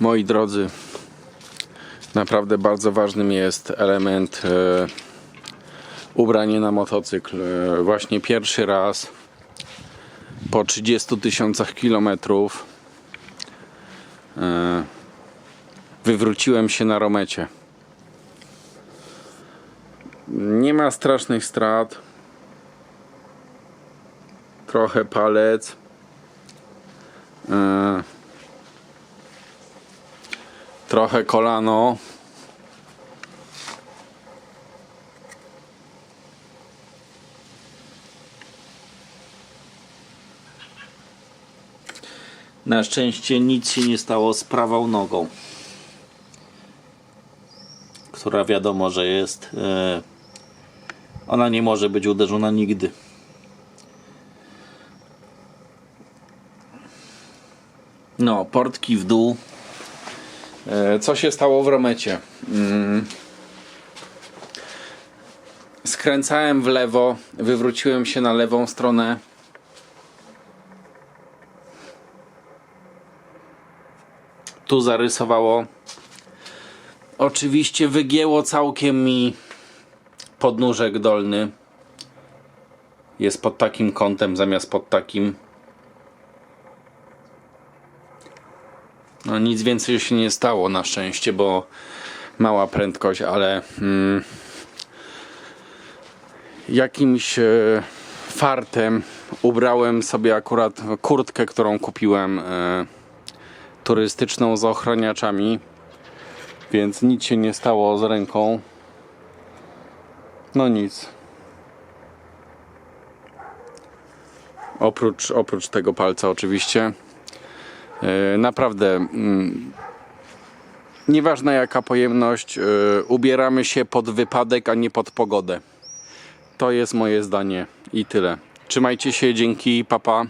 Moi drodzy, naprawdę bardzo ważnym jest element e, ubranie na motocykl. E, właśnie pierwszy raz po 30 tysiącach kilometrów e, wywróciłem się na romecie. Nie ma strasznych strat. Trochę palec. E, trochę kolano. Na szczęście nic się nie stało z prawą nogą. Która wiadomo, że jest. E, ona nie może być uderzona nigdy. No, portki w dół. E, Co się stało w Romecie? Mm. Skręcałem w lewo, wywróciłem się na lewą stronę. Tu zarysowało. Oczywiście wygięło całkiem mi podnóżek dolny. Jest pod takim kątem zamiast pod takim. No nic więcej się nie stało na szczęście, bo mała prędkość, ale mm, jakimś e, fartem ubrałem sobie akurat kurtkę, którą kupiłem e, turystyczną z ochraniaczami, więc nic się nie stało z ręką. No nic. Oprócz, oprócz tego palca oczywiście. E, Naprawdę, mm, nieważna jaka pojemność, e, ubieramy się pod wypadek, a nie pod pogodę. To jest moje zdanie i tyle. Trzymajcie się, dzięki, papa.